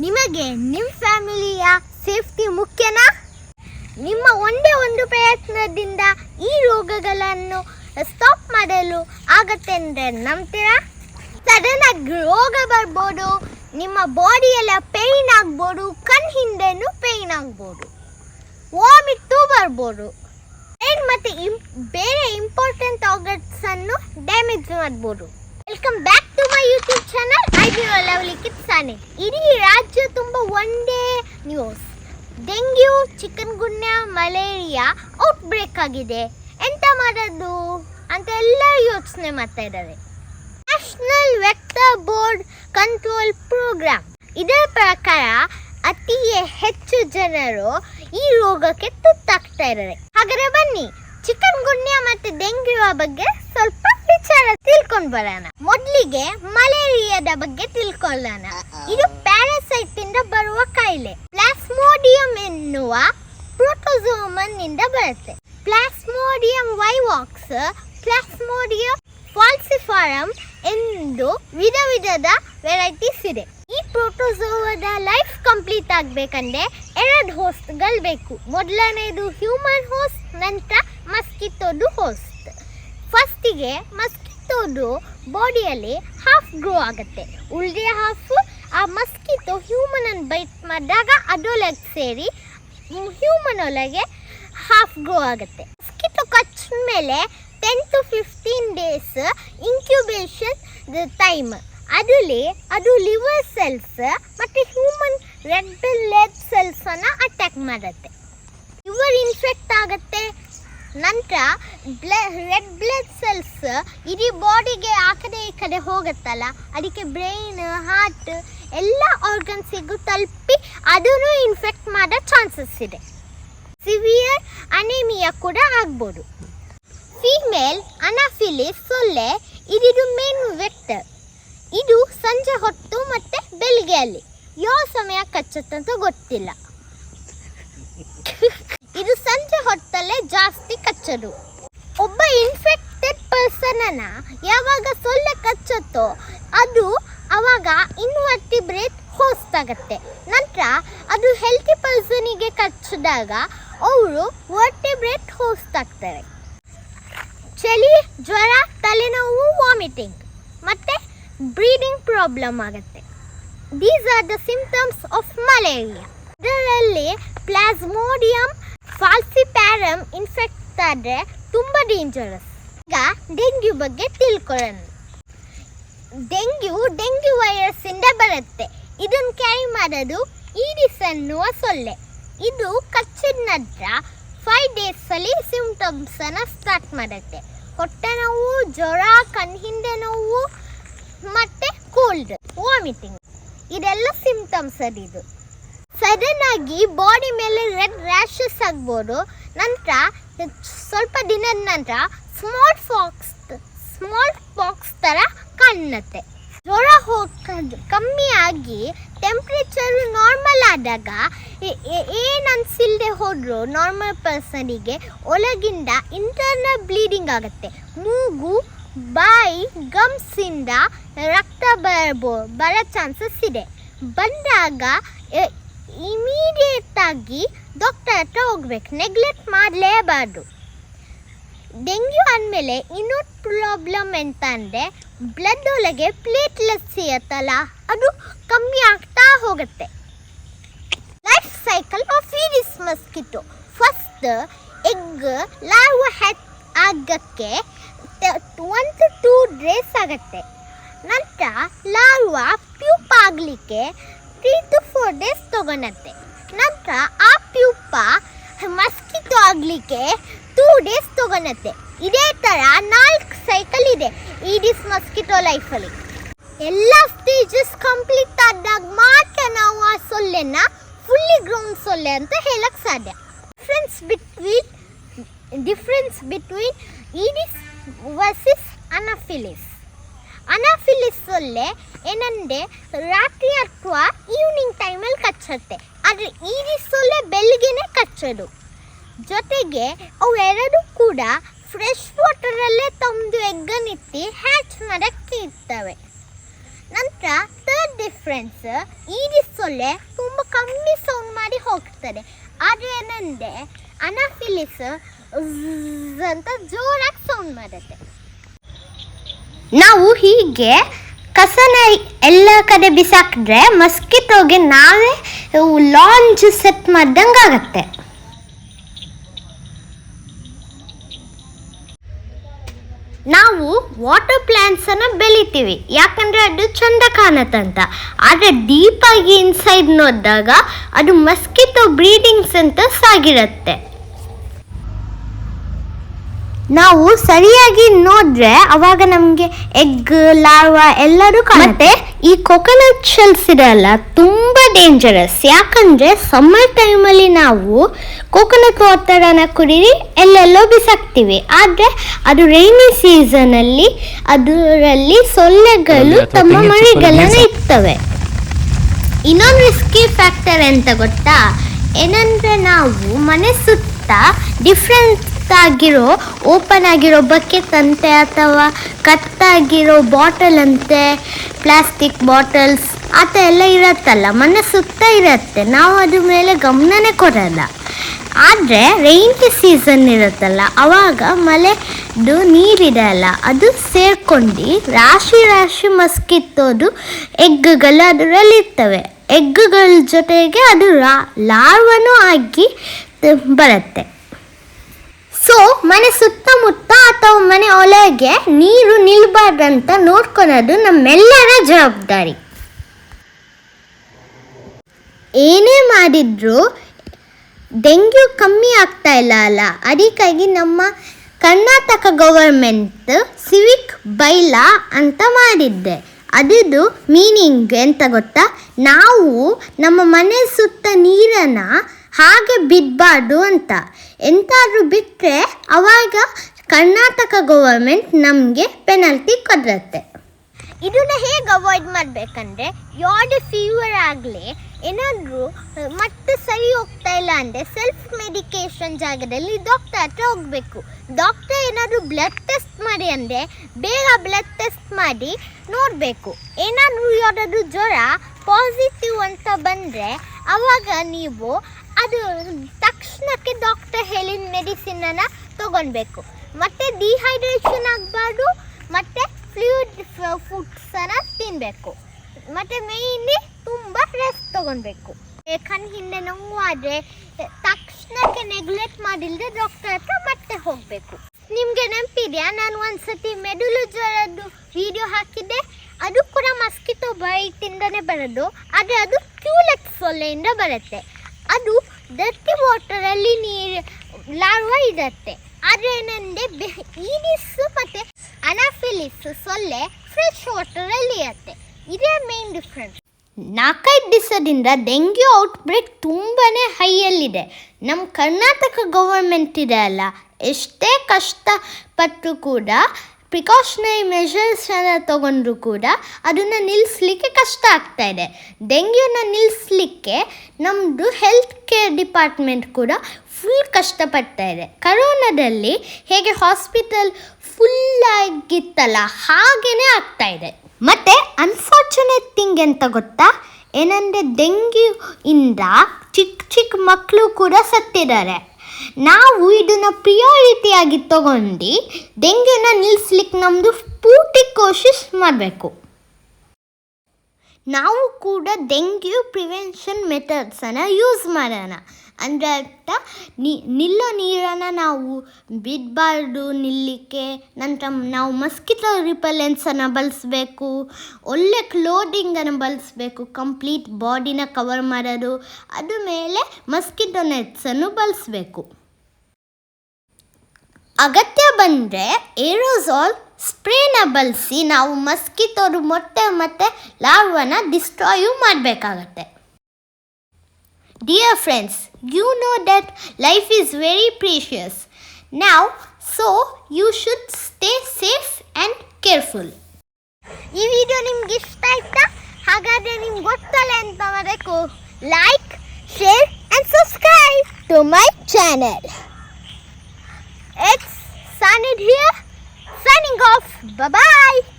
ನಿಮಗೆ ನಿಮ್ಮ ಫ್ಯಾಮಿಲಿಯ ಸೇಫ್ಟಿ ಮುಖ್ಯನಾ? ನಿಮ್ಮ ಒಂದೇ ಒಂದು ಪ್ರಯತ್ನದಿಂದ ಈ ರೋಗಗಳನ್ನು ಸ್ಟಾಪ್ ಮಾಡಲು ಆಗತ್ತೆ ಅಂದರೆ ನಂಬ್ತೀರಾ? ಸಡನ್ ಆಗಿ ರೋಗ ಬರ್ಬೋದು, ನಿಮ್ಮ ಬಾಡಿಯೆಲ್ಲ ಪೇಯ್ನ್ ಆಗ್ಬೋದು, ಕಣ್ ಹಿಂದೆನೂ ಪೇಯ್ನ್ ಆಗ್ಬೋದು ವಾಮಿಟ್ಟು ಬರ್ಬೋದು. ಪೇಯ್ನ್ ಮತ್ತು ಇಂ- ಬೇರೆ ಇಂಪಾರ್ಟೆಂಟ್ ಆರ್ಗನ್ಸ್ ಅನ್ನು ಡ್ಯಾಮೇಜ್ ಮಾಡ್ಬೋದು. Welcome back YouTube channel I B lovely ಕಿತ್ಸಾನೆ ಇಡೀ ರಾಜ್ಯ ತುಂಬ ಒಂದೇ news dengue chikungunya malaria outbreak ಆಗಿದೆ. ಎಂತ ಮಾಡೋದು ಅಂತ ಎಲ್ಲ ಯೋಚನೆ ಮಾಡ್ತಾ ಇದ್ದಾರೆ. National vector board control programme ಇದರ ಪ್ರಕಾರ ಅತಿ ಹೆಚ್ಚು ಜನರು ಈ ರೋಗಕ್ಕೆ ತುತ್ತಾಗ್ತಾ ಇದ್ದಾರೆ. ಹಾಗಾದ್ರೆ ಬನ್ನಿ ಚಿಕನ್ ಗುನ್ಯಾ ಮತ್ತೆ ಡೆಂಗ್ಯೂ ಬಗ್ಗೆ ಸ್ವಲ್ಪ ವಿಚಾರ ತಿಳ್ಕೊಂಡ್ ಬರೋಣ. ಮೊದ್ಲಿಗೆ ಮಲೇರಿಯಾದ ಬಗ್ಗೆ ತಿಳ್ಕೊಳ್ಳೋಣ. ಇದು ಪ್ಯಾರಾಸೈಟ್ ಇಂದ ಬರುವ ಕಾಯಿಲೆ. ಪ್ಲಾಸ್ಮೋಡಿಯಂ ಎನ್ನುವ ಪ್ರೋಟೋಸೋಮನ್ನಿಂದ ಬರುತ್ತೆ. ಪ್ಲಾಸ್ಮೋಡಿಯಂ ವೈವಾಕ್ಸ್ ಪ್ಲಾಸ್ಮೋಡಿಯಂ ಫಾಲ್ಸಿಫಾರಂ ಎಂದು ವಿಧ ವಿಧದ ವೆರೈಟೀಸ್ ಇದೆ. ಈ ಪ್ರೋಟೋಸೋವದ ಲೈಫ್ ಕಂಪ್ಲೀಟ್ ಆಗ್ಬೇಕಂದ್ರೆ ಎರಡು ಹೋಸ್ಟ್ಗಳು ಬೇಕು. ಮೊದಲನೇದು ಹ್ಯೂಮನ್ ಹೋಸ್ಟ್ ನಂತರ ಮಸ್ಕಿಟೋದು ಹೋಸ್ಟ್ ಫಸ್ಟಿಗೆ ಮಸ್ಕಿಟೋದು ಬಾಡಿಯಲ್ಲಿ ಹಾಫ್ ಗ್ರೋ ಆಗುತ್ತೆ. ಉಳಿದ ಹಾಫು ಆ ಮಸ್ಕಿಟೋ ಹ್ಯೂಮನ್ ಅನ್ನು ಬೈಟ್ ಮಾಡಿದಾಗ ಅದರೊಳಗೆ ಸೇರಿ ಹ್ಯೂಮನ್ ಒಳಗೆ ಹಾಫ್ ಗ್ರೋ ಆಗುತ್ತೆ. ಮಸ್ಕಿಟೋ ಕಚ್ಚ ಮೇಲೆ ten to fifteen days incubation time ಅದರಲ್ಲಿ ಅದು ಲಿವರ್ ಸೆಲ್ಸ್ ಮತ್ತು ಹ್ಯೂಮನ್ ರೆಡ್ ಬ್ಲಡ್ ಸೆಲ್ಸನ್ನು ಅಟ್ಯಾಕ್ ಮಾಡುತ್ತೆ. ಲಿವರ್ ಇನ್ಫೆಕ್ಟ್ ಆಗುತ್ತೆ ನಂತರ ಬ್ಲ ರೆಡ್ ಬ್ಲಡ್ ಸೆಲ್ಸ್ ಇಡೀ ಬಾಡಿಗೆ ಆ ಕಡೆ ಈ ಕಡೆ ಹೋಗುತ್ತಲ್ಲ? ಅದಕ್ಕೆ ಬ್ರೈನ್ ಹಾರ್ಟ್ ಎಲ್ಲ ಆರ್ಗನ್ಸಿಗೂ ತಲುಪಿ ಅದನ್ನು ಇನ್ಫೆಕ್ಟ್ ಮಾಡೋ ಚಾನ್ಸಸ್ ಇದೆ. ಸಿವಿಯರ್ ಅನೇಮಿಯಾ ಕೂಡ ಆಗ್ಬೋದು. ಫೀಮೇಲ್ ಅನಾಫಿಲಿಸ್ ಸೊಲ್ಲೆ ಇದಿದು ಮೇನ್ ವೆಕ್ಟರ್ ಇದು ಸಂಜೆ ಹೊತ್ತು ಮತ್ತು ಬೆಳಿಗ್ಗೆಯಲ್ಲಿ. ಯಾವ ಸಮಯ ಕಚ್ಚುತ್ತಂತ ಗೊತ್ತಿಲ್ಲ. ಇದು ಸಂಜೆ ಹೊತ್ತಲ್ಲೇ ಜಾಸ್ತಿ ಕಚ್ಚೋದು. ಒಬ್ಬ ಇನ್ಫೆಕ್ಟೆಡ್ ಪರ್ಸನ್ ಅನ್ನ ಯಾವಾಗ ಸೊಳ್ಳೆ ಕಚ್ಚುತ್ತೋ ಅದು ಅವಾಗ ಇನ್ವರ್ಟಿಬ್ರೇಟ್ ಹೋಸ್ಟ್ ಆಗುತ್ತೆ. ನಂತರ ಅದು ಹೆಲ್ತಿ ಪರ್ಸನಿಗೆ ಕಚ್ಚಿದಾಗ ಅವರು ವರ್ಟಿಬ್ರೇಟ್ ಹೋಸ್ಟ್ ಆಗ್ತಾರೆ ಚಳಿ, ಜ್ವರ, ತಲೆನೋವು ವಾಮಿಟಿಂಗ್ ಮತ್ತೆ ಬ್ರೀದಿಂಗ್ ಪ್ರಾಬ್ಲಮ್ ಆಗುತ್ತೆ. These are the symptoms of malaria ಇದರಲ್ಲಿ ಪ್ಲಾಸ್ಮೋಡಿಯಂ ಫಾಲ್ಸಿಪ್ಯಾರಮ್ ಇನ್ಫೆಕ್ಟ್ ಆದರೆ ತುಂಬ ಡೇಂಜರಸ್ ಈಗ ಡೆಂಗ್ಯೂ ಬಗ್ಗೆ ತಿಳ್ಕೊಳ್ಳೋಣ. ಡೆಂಗ್ಯೂ ಡೆಂಗ್ಯೂ ವೈರಸ್ ಇಂದ ಬರುತ್ತೆ. ಇದನ್ನು ಕ್ಯಾರಿ ಮಾಡೋದು ಈಡಿಸ್ ಅನ್ನುವ ಸೊಳ್ಳೆ. ಇದು ಕಚ್ಚಿದ ನಂತರ ಫೈವ್ ಡೇಸ್ ಅಲ್ಲಿ ಸಿಂಪ್ಟಮ್ಸ್ ಅನ್ನ ಸ್ಟಾರ್ಟ್ ಮಾಡುತ್ತೆ. ಹೊಟ್ಟೆ ನೋವು, ಜ್ವರ, ಕಣ್ ಹಿಂದೆ ನೋವು, ಮತ್ತೆ ಕೋಲ್ಡ್ ವಾಮಿಟಿಂಗ್ ಇದೆಲ್ಲ ಸಿಂಪ್ಟಮ್ಸ್ ಅದು ಇದು. ಸಡನ್ ಆಗಿ ಬಾಡಿ ಮೇಲೆ ರೆಡ್ ರ್ಯಾಷಸ್ ಆಗ್ಬೋದು. ನಂತರ, ಸ್ವಲ್ಪ ದಿನದ ನಂತರ ಸ್ಮಾಲ್ ಫಾಕ್ಸ್ ಸ್ಮಾಲ್ ಫಾಕ್ಸ್ ಥರ ಕಾಣುತ್ತೆ. ಜ್ವರ ಹೋಗೋದು ಕಮ್ಮಿ ಆಗಿ ಟೆಂಪ್ರೇಚರ್ ನಾರ್ಮಲ್ ಆದಾಗ ಏನು ಅನಿಸಿಲ್ಲದೆ ಹೋದರೂ ನಾರ್ಮಲ್ ಪರ್ಸನಿಗೆ ಒಳಗಿಂದ ಇಂಟರ್ನಲ್ ಬ್ಲೀಡಿಂಗ್ ಆಗುತ್ತೆ. ಮೂಗು, ಬಾಯಿ ಗಮ್ಸಿಂದ ರಕ್ತ ಬರಬೋ, ಬರೋ ಚಾನ್ಸಸ್ ಇದೆ. ಬಂದಾಗ ಇಮಿಡಿಯೇಟ್ ಆಗಿ ಡಾಕ್ಟರ್ ಹತ್ರ ಹೋಗ್ಬೇಕು. ನೆಗ್ಲೆಕ್ಟ್ ಮಾಡಲೇಬಾರ್ದು. ಡೆಂಗ್ಯೂ ಅಂದಮೇಲೆ ಇನ್ನೊಂದು ಪ್ರಾಬ್ಲಮ್ ಎಂತ ಅಂದರೆ ಬ್ಲಡ್ ಒಳಗೆ ಪ್ಲೇಟ್ಲೆಸ್ ಇರುತ್ತಲ್ಲ ಅದು ಕಮ್ಮಿ ಆಗ್ತಾ ಹೋಗುತ್ತೆ. Life cycle of aedes mosquito first egg larva hatch ಆಗಕ್ಕೆ ಒಂದು ಟೂ ಡೇಸ್ ಆಗುತ್ತೆ ನಂತರ ಲಾರ್ವ ಪ್ಯೂಪ್ ಆಗಲಿಕ್ಕೆ ತ್ರೀ ಟು ಫೋರ್ ಡೇಸ್ ತಗೊಳತ್ತೆ ನಂತರ ಆ ಪ್ಯೂಪ ಮಸ್ಕಿಟೋ ಆಗಲಿಕ್ಕೆ ಟೂ ಡೇಸ್ ಇದೇ ಥರ ನಾಲ್ಕು ಸೈಕಲ್ ಇದೆ ಈಡಿಸ್ ಮಸ್ಕಿಟೋ ಲೈಫಲ್ಲಿ ಎಲ್ಲ ಸ್ಟೇಜಸ್ ಕಂಪ್ಲೀಟ್ ಆದಾಗ ಮಾತ್ರ ನಾವು ಆ ಸೊಳ್ಳೆನ ಫುಲ್ಲಿ ಗ್ರೌಂಡ್ ಸೊಳ್ಳೆ ಅಂತ ಹೇಳಕ್ಕೆ ಸಾಧ್ಯ. Difference between difference between aedes versus anopheles anopheles ಸೊಳ್ಳೆ ಏನಂದರೆ ರಾತ್ರಿ ಅಥವಾ ಈವ್ನಿಂಗ್ ಟೈಮಲ್ಲಿ ಕಚ್ಚುತ್ತೆ. ಆದರೆ ಈಡಿಸ್ ಸೊಳ್ಳೆ ಬೆಳಗ್ಗೆನೆ ಕಚ್ಚೋದು. ಜೊತೆಗೆ ಅವೆರಡು ಕೂಡ ಫ್ರೆಶ್ ವಾಟರಲ್ಲೇ ತಂದು ಎಗ್ಗನ್ನಿಟ್ಟು ಹ್ಯಾಚ್ ಮಾಡಕ್ಕೆ ಇರ್ತವೆ. ನಂತರ ಥರ್ಡ್ ಡಿಫ್ರೆನ್ಸ್ ಈ ಸೊಳ್ಳೆ ತುಂಬ ಕಮ್ಮಿ ಸೌಂಡ್ ಮಾಡಿ ಹೋಗ್ತದೆ. ಆದರೆ ಏನಂದರೆ ಅನಾಫಿಲಿಸ್ ಅಂತ ಜೋರಾಗಿ ಸೌಂಡ್ ಮಾಡುತ್ತೆ. ನಾವು ಹೀಗೆ ಕಸನ ಎಲ್ಲ ಕಡೆ ಬಿಸಾಕಿದ್ರೆ ಮಸ್ಕಿಟೋಗೆ ನಾವೇ ಲಾಂಚ್ ಸೆಟ್ ಮಾಡ್ದಂಗೆ ಆಗತ್ತೆ ನಾವು ಪ್ಲಾಂಟ್ಸ್ ಬೆಳಿತೀವಿ. ಯಾಕಂದ್ರೆ ಅದು ಚಂದ ಕಾಣತ್ತಂತ ಆದರೆ ಡೀಪಾಗಿ ಇನ್ಸೈಡ್ ನೋಡಿದಾಗ ಅದು ಮಸ್ಕಿಟೋ ಬ್ರೀಡಿಂಗ್ಸ್ ಅಂತ ಸಾಗಿರುತ್ತೆ. ನಾವು ಸರಿಯಾಗಿ ನೋಡಿದ್ರೆ ಅವಾಗ ನಮಗೆ ಎಗ್ ಲಾರ್ವಾ ಎಲ್ಲರೂ ಕಾಣುತ್ತೆ. ಈ ಕೊಕೊನಟ್ ಶೆಲ್ಸ್ ಇದೆಲ್ಲ ತುಂಬ ಡೇಂಜರಸ್ ಯಾಕಂದರೆ ಸಮ್ಮರ್ ಟೈಮಲ್ಲಿ ನಾವು ಕೋಕೋನಟ್ ವಾಟರನ್ನು ಕುಡೀರಿ ಎಲ್ಲೆಲ್ಲೋ ಬಿಸಾಕ್ತೀವಿ. ಆದರೆ ಅದು ರೈನಿ ಸೀಸನಲ್ಲಿ ಅದರಲ್ಲಿ ಸೊಳ್ಳೆಗಳು ತಮ್ಮ ತೆಂಗಿನ ಮರಿಗಳನ್ನ ಇರ್ತವೆ. ಇನ್ನೊಂದು ರಿಸ್ಕಿ ಫ್ಯಾಕ್ಟರ್ ಅಂತ ಗೊತ್ತಾ? ಏನಂದ್ರೆ ನಾವು ಮನೆ ಸುತ್ತ ಡಿಫ್ರೆಂಟ್ ಆಗಿರೋ ಓಪನ್ ಆಗಿರೋ ಬಕೆಟ್ ಅಂತೆ ಅಥವಾ ಕತ್ತಾಗಿರೋ ಬಾಟಲ್ ಅಂತೆ ಪ್ಲಾಸ್ಟಿಕ್ ಬಾಟಲ್ಸ್ ಆ ಥರ ಎಲ್ಲ ಇರತ್ತಲ್ಲ, ಮನೆ ಸುತ್ತ ಇರತ್ತೆ. ನಾವು ಅದ್ರ ಮೇಲೆ ಗಮನನೇ ಕೊಡಲ್ಲ. ಆದರೆ ರೈನಿ ಸೀಸನ್ ಇರುತ್ತಲ್ಲ, ಅವಾಗ ಮಳೆದು ನೀರಿರಲ್ಲ, ಅದು ಸೇರ್ಕೊಂಡು ರಾಶಿ ರಾಶಿ ಮಸ್ಕಿತ್ತೋದು ಎಗ್ಗುಗಳು ಅದರಲ್ಲಿ ಇರ್ತವೆ. ಎಗ್ಗುಗಳ ಜೊತೆಗೆ ಅದು ರಾ, ಲಾರ್ವನೂ ಆಗಿ ಬರುತ್ತೆ. ಸೊ ಮನೆ ಸುತ್ತಮುತ್ತ ಅಥವಾ ಮನೆ ಒಳಗೆ ನೀರು ನಿಲ್ಬಾರ್ದಂತ ನೋಡ್ಕೊಳೋದು ನಮ್ಮೆಲ್ಲರ ಜವಾಬ್ದಾರಿ. ಏನೇ ಮಾಡಿದರೂ ಡೆಂಗ್ಯೂ ಕಮ್ಮಿ ಆಗ್ತಾ ಇಲ್ಲ ಅಲ್ಲ. ಅದಕ್ಕಾಗಿ ನಮ್ಮ ಕರ್ನಾಟಕ ಗವರ್ಮೆಂಟ್ ಸಿವಿಕ್ ಬೈಲಾ ಅಂತ ಮಾಡಿದ್ದೆ. ಅದಿದು ಮೀನಿಂಗ್ ಎಂತ ಗೊತ್ತಾ? ನಾವು ನಮ್ಮ ಮನೆ ಸುತ್ತ ನೀರನ್ನು ಹಾಗೆ ಬಿಡಬಾರ್ದು ಅಂತ. ಎಂತಾದರೂ ಬಿಟ್ಟರೆ ಅವಾಗ ಕರ್ನಾಟಕ ಗವರ್ಮೆಂಟ್ ನಮಗೆ ಪೆನಾಲ್ಟಿ ಕೊಡುತ್ತೆ ಇದನ್ನ ಹೇಗೆ ಅವಾಯ್ಡ್ ಮಾಡಬೇಕಂದ್ರೆ, ಯಾವುದೇ ಫೀವರ್ ಆಗಲಿ ಏನಾದರೂ ಮತ್ತೆ ಸರಿ ಹೋಗ್ತಾ ಇಲ್ಲ ಅಂದರೆ ಸೆಲ್ಫ್ ಮೆಡಿಕೇಷನ್ ಜಾಗದಲ್ಲಿ ಡಾಕ್ಟರ್ ಹತ್ರ ಹೋಗಬೇಕು. ಡಾಕ್ಟರ್ ಏನಾದರೂ ಬ್ಲಡ್ ಟೆಸ್ಟ್ ಮಾಡಿ ಅಂದರೆ ಬೇಗ ಬ್ಲಡ್ ಟೆಸ್ಟ್ ಮಾಡಿ ನೋಡಬೇಕು. ಏನಾದರೂ ಯಾವುದಾದ್ರೂ ಜ್ವರ ಪಾಸಿಟಿವ್ ಅಂತ ಬಂದರೆ ಆವಾಗ ನೀವು ಅದು ತಕ್ಷಣಕ್ಕೆ ಡಾಕ್ಟರ್ ಹೇಳಿದ ಮೆಡಿಸಿನನ್ನು ತೊಗೊಳ್ಬೇಕು ಮತ್ತು ಡಿಹೈಡ್ರೇಷನ್ ಆಗಬಾರ್ದು, ಮತ್ತು ಫ್ಲೂಯಿಡ್ ಫುಡ್ಸನ್ನು ತಿನ್ನಬೇಕು ಮತ್ತು ಮೇಯ್ನ್ಲಿ ತುಂಬ ರೆಸ್ಟ್ ತಗೊಳ್ಬೇಕು ಕಣ್ ಹಿಂದೆ ನೋವು ಆದರೆ ತಕ್ಷಣಕ್ಕೆ ನೆಗ್ಲೆಕ್ಟ್ ಮಾಡಿಲ್ಲದೆ ಡಾಕ್ಟರ್ ಹತ್ರ ಮತ್ತೆ ಹೋಗಬೇಕು. ನಿಮಗೆ ನೆನಪಿದೆಯಾ? ನಾನು ಒಂದ್ಸತಿ ಮೆದುಳು ಜ್ವರದ್ದು ವಿಡಿಯೋ ಹಾಕಿದ್ದೆ. ಅದು ಕೂಡ ಮಸ್ಕಿಟೋ ಬೈಟಿಂದನೇ ಬರೋದು. ಆದರೆ ಅದು ಕ್ಯೂಲೆಕ್ ಸೊಳ್ಳೆಯಿಂದ ಬರುತ್ತೆ. ಅದು ಡರ್ಟಿ ವಾಟರಲ್ಲಿ ನೀರು ಲಾರ್ವ ಇರುತ್ತೆ. ಆದರೆ ಏನಂದರೆ ಈಡಿಸ್ ಮತ್ತು ಅನಾಫಿಲಿಸ್ ಸೊಲ್ಲೆ ಫ್ರೆಶ್ ವಾಟರಲ್ಲಿ ಇರುತ್ತೆ. ಇದೇ ಮೇನ್ ಡಿಫ್ರೆನ್ಸ್ ನಾಲ್ಕೈದು ದಿವಸದಿಂದ ಡೆಂಗ್ಯೂ ಔಟ್ಬ್ರೇಕ್ ತುಂಬಾ ಹೈಯಲ್ಲಿದೆ. ನಮ್ಮ ಕರ್ನಾಟಕ ಗೌರ್ಮೆಂಟ್ ಇದೆ ಅಲ್ಲ, ಎಷ್ಟೇ ಕಷ್ಟಪಟ್ಟರು ಕೂಡ ಪ್ರಿಕಾಷನರಿ ಮೆಷರ್ಸನ್ನು ತಗೊಂಡ್ರು ಕೂಡ ಅದನ್ನು ನಿಲ್ಲಿಸ್ಲಿಕ್ಕೆ ಕಷ್ಟ ಆಗ್ತಾ ಇದೆ. ಡೆಂಗ್ಯೂನ ನಿಲ್ಲಿಸ್ಲಿಕ್ಕೆ ನಮ್ಮದು ಹೆಲ್ತ್ ಕೇರ್ ಡಿಪಾರ್ಟ್ಮೆಂಟ್ ಕೂಡ ಫುಲ್ ಕಷ್ಟಪಡ್ತಾ ಇದೆ. ಕರೋನಾದಲ್ಲಿ ಹೇಗೆ ಹಾಸ್ಪಿಟಲ್ ಫುಲ್ ಆಗಿತ್ತಲ್ಲ, ಹಾಗೇನೆ ಆಗ್ತಾ ಇದೆ. ಮತ್ತು ಅನ್ಫಾರ್ಚುನೇಟ್ ಥಿಂಗ್ ಎಂತ ಗೊತ್ತಾ? ಏನಂದರೆ ಡೆಂಗ್ಯೂ ಇಂದ ಚಿಕ್ಕ ಚಿಕ್ಕ ಮಕ್ಕಳು ಕೂಡ ಸತ್ತಿದ್ದಾರೆ. ನಾವು ಇದನ್ನು ಪ್ರಿಯಾರಿಟಿಯಾಗಿ ತಗೊಂಡು ಡೆಂಗ್ಯೂನ ನಿಲ್ಲಿಸ್ಲಿಕ್ಕೆ ನಮ್ಮದು ಪೂರ್ತಿ ಕೋಶಿಸ್ ಮಾಡಬೇಕು. ನಾವು ಕೂಡ ಡೆಂಗ್ಯೂ ಪ್ರಿವೆನ್ಷನ್ ಮೆಥಡ್ಸನ್ನು ಯೂಸ್ ಮಾಡೋಣ. ಅಂದರೆ ಅರ್ಥ? ನಿಲ್ಲೋ ನೀರನ್ನು ನಾವು ಬಿಡಬಾರ್ದು ನಿಲ್ಲಿಕ್ಕೆ. ನಂತರ ನಾವು ಮಸ್ಕಿಟೋ ರಿಪಲೆನ್ಸನ್ನು ಬಳಸಬೇಕು. ಒಳ್ಳೆ ಕ್ಲೋದಿಂಗನ್ನು ಬಳಸಬೇಕು. ಕಂಪ್ಲೀಟ್ ಬಾಡಿನ ಕವರ್ ಮಾಡೋದು. ಅದ್ರ ಮೇಲೆ ಮಸ್ಕಿಟೋ ನೆಟ್ಸನ್ನು ಬಳಸಬೇಕು. ಅಗತ್ಯ ಬಂದರೆ ಏರೋಸಾಲ್ ಸ್ಪ್ರೇನ ಬಳಸಿ ನಾವು ಮಸ್ಕಿತೋರು ಮೊಟ್ಟೆ ಮತ್ತು ಲಾರ್ವನ ಡಿಸ್ಟ್ರಾಯು ಮಾಡಬೇಕಾಗತ್ತೆ. Dear friends you know that life is very precious ನಾವು so you should stay safe and careful ಈ ವಿಡಿಯೋ ನಿಮ್ಗೆ ಇಷ್ಟ ಆಯ್ತಾ? ಹಾಗಾದರೆ ನಿಮ್ಗೆ ಗೊತ್ತಲ್ಲ ಅಂತ ಬರಬೇಕು like share and subscribe to my channel It's Sanid here, signing off. Bye bye.